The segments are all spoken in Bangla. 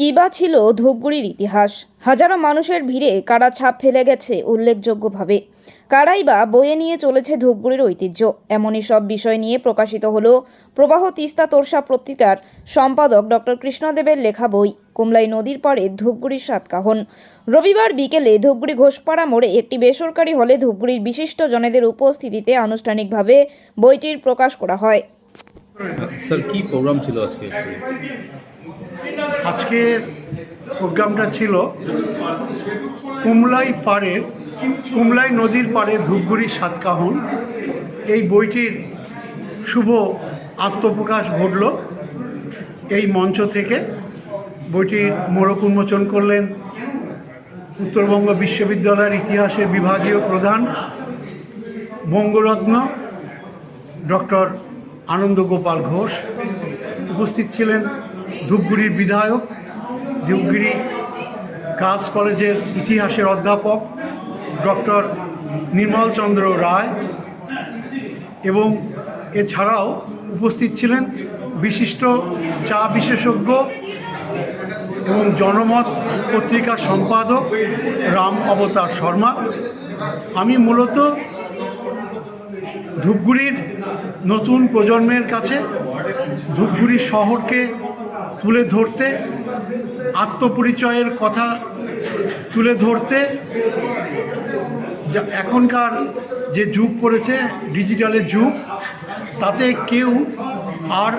কী বা ছিল ধূপগুড়ির ইতিহাস। হাজারো মানুষের ভিড়ে কারা ছাপ ফেলে গেছে উল্লেখযোগ্যভাবে। কারাই বা বয়ে নিয়ে চলেছে ধূপগুড়ির ঐতিহ্য। এমনই সব বিষয় নিয়ে প্রকাশিত হল প্রবাহ তিস্তা তোরসা পত্রিকার সম্পাদক ডক্টর কৃষ্ণদেবের লেখা বই, কুমলাই নদীর পাড়ে ধূপগুড়ির সাতকাহন রবিবার বিকেলে ধূপগুড়ি ঘোষপাড়া মোড়ে একটি বেসরকারি হলে ধূপগুড়ির বিশিষ্ট জনেদের উপস্থিতিতে আনুষ্ঠানিকভাবে বইটির প্রকাশ করা হয়। স্যার, কি প্রোগ্রাম ছিল আজকে? আজকের প্রোগ্রামটা ছিল কুমলাই পাড়ের, কুমলাই নদীর পাড়ে ধূপগুড়ি সাতকাহন এই বইটির শুভ আত্মপ্রকাশ ঘটল এই মঞ্চ থেকে। বইটির মোড়ক উন্মোচন করলেন উত্তরবঙ্গ বিশ্ববিদ্যালয়ের ইতিহাসের বিভাগীয় প্রধান বঙ্গরত্ন ডক্টর আনন্দ গোপাল ঘোষ। উপস্থিত ছিলেন ধূপগুড়ির বিধায়ক, ধূপগুড়ি গার্লস কলেজের ইতিহাসের অধ্যাপক ডক্টর নির্মল চন্দ্র রায় এবং এছাড়াও উপস্থিত ছিলেন বিশিষ্ট চা বিশেষজ্ঞ এবং জনমত পত্রিকার সম্পাদক রাম অবতার শর্মা। আমি মূলত ধূপগুড়ির নতুন প্রজন্মের কাছে ধূপগুড়ি শহরকে তুলে ধরতে, আত্মপরিচয়ের কথা তুলে ধরতে, যা এখনকার যে যুগ করেছে ডিজিটালের যুগ, তাতে কেউ আর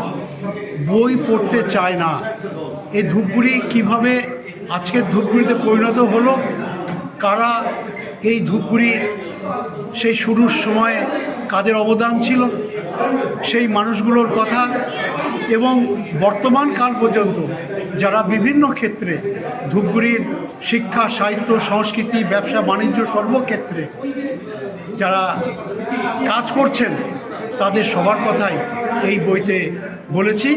বই পড়তে চায় না। এই ধূপগুড়ি কীভাবে আজকের ধূপগুড়িতে পরিণত হলো, কারা এই ধূপগুড়ির সেই শুরুর সময়ে কাদের অবদান ছিল, সেই মানুষগুলোর কথা এবং বর্তমান কাল পর্যন্ত যারা বিভিন্ন ক্ষেত্রে ধূপগুড়ির শিক্ষা, সাহিত্য, সংস্কৃতি, ব্যবসা, বাণিজ্য সর্বক্ষেত্রে যারা কাজ করছেন, তাদের সবার কথাই এই বইতে বলেছি।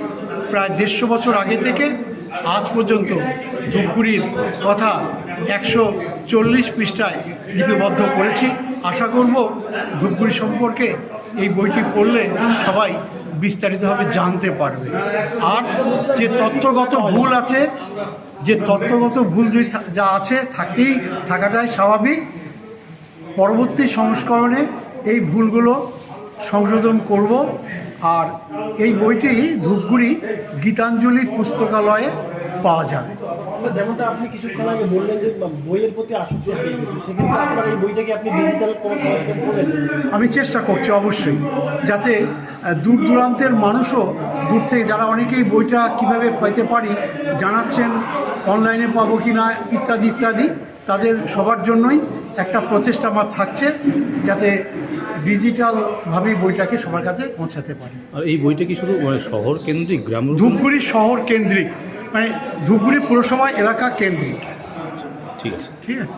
প্রায় দেড়শো বছর আগে থেকে আজ পর্যন্ত ধূপগুড়ির কথা একশো চল্লিশ পৃষ্ঠায় লিপিবদ্ধ করেছি। আশা করব ধূপগুড়ি সম্পর্কে এই বইটি পড়লে সবাই বিস্তারিতভাবে জানতে পারবে। আর যে তথ্যগত ভুল আছে, যে তথ্যগত ভুল যদি যা আছে, থাকতেই থাকাটাই স্বাভাবিক। পরবর্তী সংস্করণে এই ভুলগুলো সংশোধন করব। আর এই বইটি ধূপগুড়ি গীতাঞ্জলি পুস্তকালয়ে পাওয়া যাবে। স্যার যেমনটা আপনি কিছুক্ষণ আগে বললেন যে বইয়ের প্রতি আসক্তি হারিয়ে গেছে সেক্ষেত্রে আপনার এই বইটাকে আপনি ডিজিটাল কোনো সংস্করণ করবেন? আমি চেষ্টা করছি অবশ্যই। যাতে দূর দূরান্তের মানুষও দূর থেকে যারা অনেকেই বইটা কীভাবে পেতে পারি জানাচ্ছেন অনলাইনে পাবো কি না ইত্যাদি ইত্যাদি তাদের সবার জন্যই একটা প্রচেষ্টা আমার থাকছে যাতে ডিজিটালভাবেই বইটাকে সবার কাছে পৌঁছাতে পারি। আর এই বইটা কি শুধু মানে শহর কেন্দ্রিক গ্রাম ধূপগুড়ি শহর কেন্দ্রিক। মানে ধূপগুড়ি পুরসভা এলাকা কেন্দ্রিক। ঠিক আছে। ঠিক আছে?